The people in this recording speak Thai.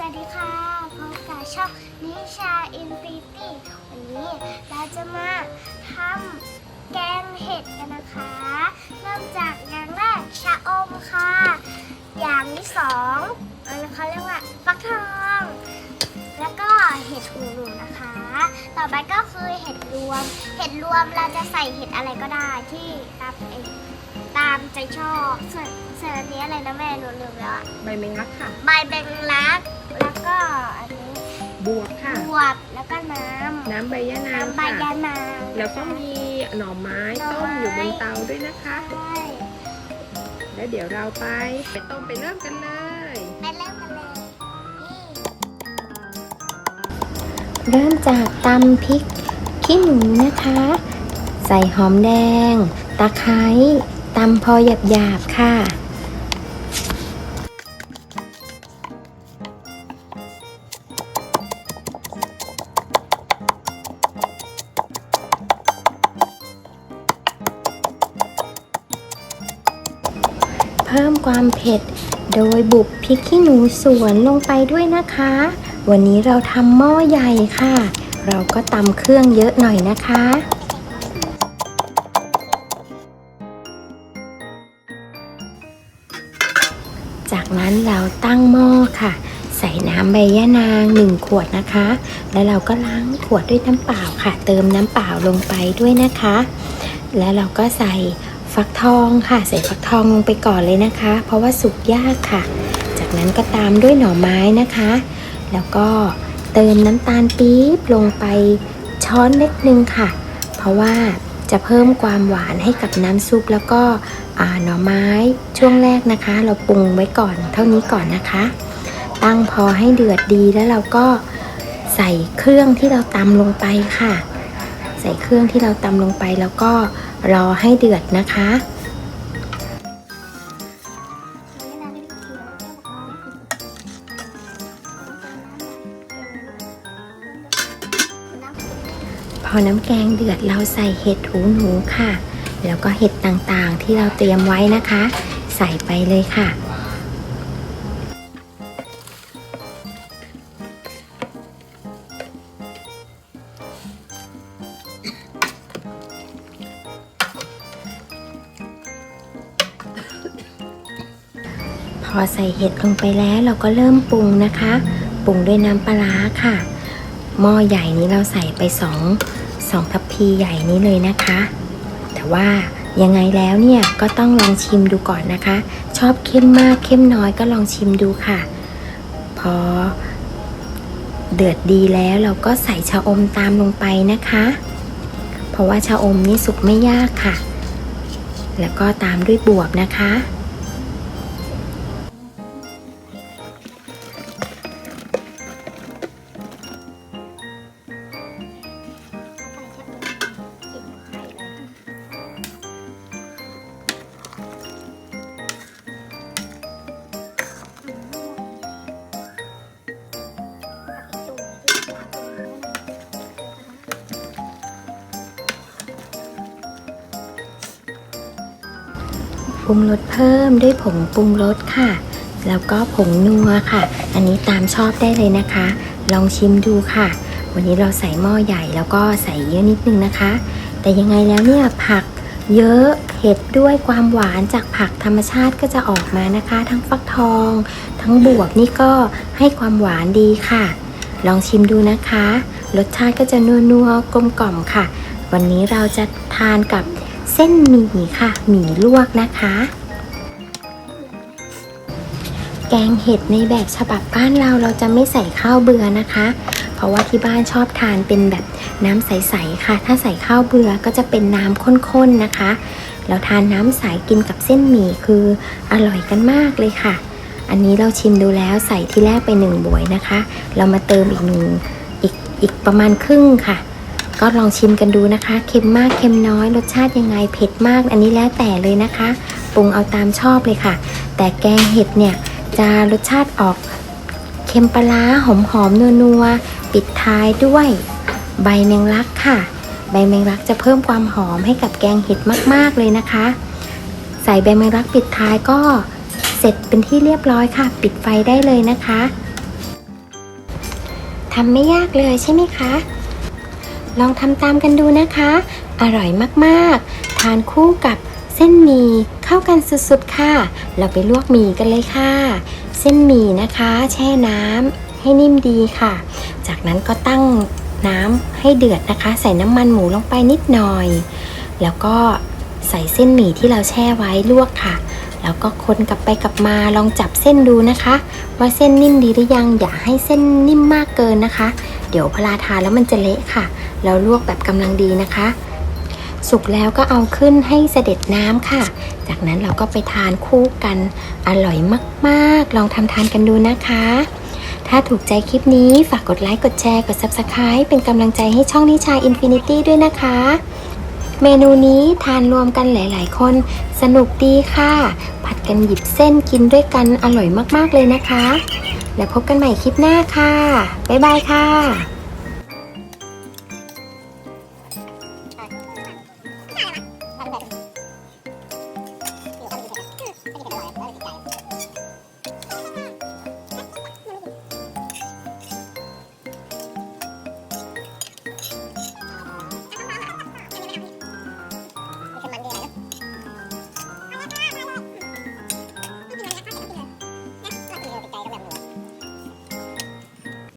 สวัสดีค่ะพบกับช่องนิชาอินฟิตี้วันนี้เราจะมาทำแกงเห็ดกันนะคะ เริ่มจากอย่างแรกชะอมค่ะ อย่างที่สองอันเขาเรียกว่าฟักทอง แล้วก็เห็ดหูหนูนะคะ ต่อไปก็คือเห็ดรวม เห็ดรวมเราจะใส่เห็ดอะไรก็ได้ที่ตามเองามใจชอบส่วนส่วนอันนี้อะไรนะแม่หนูลืมแล้วอะใบเมงลักค่ะ ใบแบงลัก แล้วก็อันนี้บวบค่ะ บวบแล้วก็น้ำน้ำใบยะนางน้ำใบค่ะยานาง แล้วก็มีหน่อไม้หน่อต้มไม้อยู่บนเตาด้วยนะคะ ใช่แล้วเดี๋ยวเราไปไปต้มไปเริ่มกันเลย ไปเริ่มกันเลยนี่เริ่มจากตำพริกขี้หนูนะคะ ใส่หอมแดง ตะไคร้ ตำพอหยาบๆค่ะ เพิ่มความเผ็ดโดยบุบพริกขี้หนูสวนลงไปด้วยนะคะ วันนี้เราทำหม้อใหญ่ค่ะ เราก็ตำเครื่องเยอะหน่อยนะคะ จากนั้นเราตั้งหม้อค่ะ ใส่น้ำใบยะนางหนึ่งขวดนะคะ แล้วเราก็ล้างขวดด้วยน้ำเปล่าค่ะ เติมน้ำเปล่าลงไปด้วยนะคะ แล้วเราก็ใส่ฟักทองค่ะ ใส่ฟักทองลงไปก่อนเลยนะคะ เพราะว่าสุกยากค่ะ จากนั้นก็ตามด้วยหน่อไม้นะคะ แล้วก็เติมน้ำตาลปี๊บลงไปช้อนเล็กนึงค่ะ เพราะว่า จะเพิ่มความหวานให้กับน้ำซุปแล้วก็หน่อไม้ช่วงแรกนะคะ เราปรุงไว้ก่อนเท่านี้ก่อนนะคะ ตั้งพอให้เดือดดีแล้วเราก็ใส่เครื่องที่เราตำลงไปค่ะ ใส่เครื่องที่เราตำลงไปแล้วก็รอให้เดือดนะคะ พอน้ำแกงเดือดเราใส่เห็ดหูหนูค่ะ แล้วก็เห็ดต่างๆที่เราเตรียมไว้นะคะ ใส่ไปเลยค่ะพอใส่เห็ดลงไปแล้วเราก็เริ่มปรุงนะคะ ปรุงด้วยน้ำปลาค่ะ หม้อใหญ่นี้เราใส่ไปสอง สองทัพพีใหญ่นี้เลยนะคะ แต่ว่ายังไงแล้วเนี่ยก็ต้องลองชิมดูก่อนนะคะ ชอบเข้มมากเข้มน้อยก็ลองชิมดูค่ะ พอเดือดดีแล้วเราก็ใส่ชะอมตามลงไปนะคะ เพราะว่าชะอมนี่สุกไม่ยากค่ะ แล้วก็ตามด้วยบวบนะคะ ปรุงรสเพิ่มด้วยผงปรุงรสค่ะ แล้วก็ผงนัวค่ะ อันนี้ตามชอบได้เลยนะคะ ลองชิมดูค่ะ วันนี้เราใส่หม้อใหญ่แล้วก็ใส่เยอะนิดนึงนะคะ แต่ยังไงแล้วเนี่ยผักเยอะเห็ดด้วยความหวานจากผักธรรมชาติก็จะออกมานะคะ ทั้งฟักทอง ทั้งบวบนี่ก็ให้ความหวานดีค่ะ ลองชิมดูนะคะ รสชาติก็จะนัวๆกลมกล่อมค่ะ วันนี้เราจะทานกับ เส้นหมี่ค่ะ หมี่ลวกนะคะ แกงเห็ดในแบบฉบับบ้านเราเราจะไม่ใส่ข้าวเบื่อนะคะ เพราะว่าที่บ้านชอบทานเป็นแบบน้ำใสๆค่ะ ถ้าใส่ข้าวเบื่อก็จะเป็นน้ำข้นๆนะคะ เราทานน้ำใสกินกับเส้นหมี่คืออร่อยกันมากเลยค่ะ อันนี้เราชิมดูแล้วใส่ที่แรกไปหนึ่งบวยนะคะ เรามาเติมอีกหนึ่งอีกอีกประมาณครึ่งค่ะ ก็ลองชิมกันดูนะคะ เค็มมากเค็มน้อย รสชาติยังไงเผ็ดมาก อันนี้แล้วแต่เลยนะคะ ปรุงเอาตามชอบเลยค่ะ แต่แกงเห็ดเนี่ยจะรสชาติออกเค็มปลาหอมหอมนัวนัวๆปิดท้ายด้วย ใบแมงลักค่ะ ใบแมงลักจะเพิ่มความหอมให้กับแกงเห็ดมากๆเลยนะคะ ใส่ใบแมงลักปิดท้ายก็เสร็จเป็นที่เรียบร้อยค่ะ ปิดไฟได้เลยนะคะทำไม่ยากเลยใช่ไหมคะ ลองทำตามกันดูนะคะ อร่อยมากๆ ทานคู่กับเส้นหมี่เข้ากันสุดๆค่ะ เราไปลวกหมี่กันเลยค่ะ เส้นหมี่นะคะ แช่น้ำให้นิ่มดีค่ะ จากนั้นก็ตั้งน้ำให้เดือดนะคะ ใส่น้ำมันหมูลงไปนิดหน่อย แล้วก็ใส่เส้นหมี่ที่เราแช่ไว้ลวกค่ะ แล้วก็คนกลับไปกลับมาลองจับเส้นดูนะคะ ว่าเส้นนิ่มดีหรือยังอย่าให้เส้นนิ่มมากเกินนะคะ เดี๋ยวพลาทานแล้วมันจะเละค่ะ เราลวกแบบกำลังดีนะคะ สุกแล้วก็เอาขึ้นให้เสด็จน้ำค่ะ จากนั้นเราก็ไปทานคู่กัน อร่อยมากๆ ลองทำทานกันดูนะคะ ถ้าถูกใจคลิปนี้ฝากกดไลค์กดแชร์กด Subscribe เป็นกำลังใจให้ช่องนิชา Infinity ด้วยนะคะ เมนูนี้ทานรวมกันหลาย ๆ คน สนุกดีค่ะ ผัดกันหยิบเส้นกินด้วยกันอร่อยมากๆเลยนะคะ แล้วพบกันใหม่คลิปหน้าค่ะ บ๊ายบายค่ะ 五百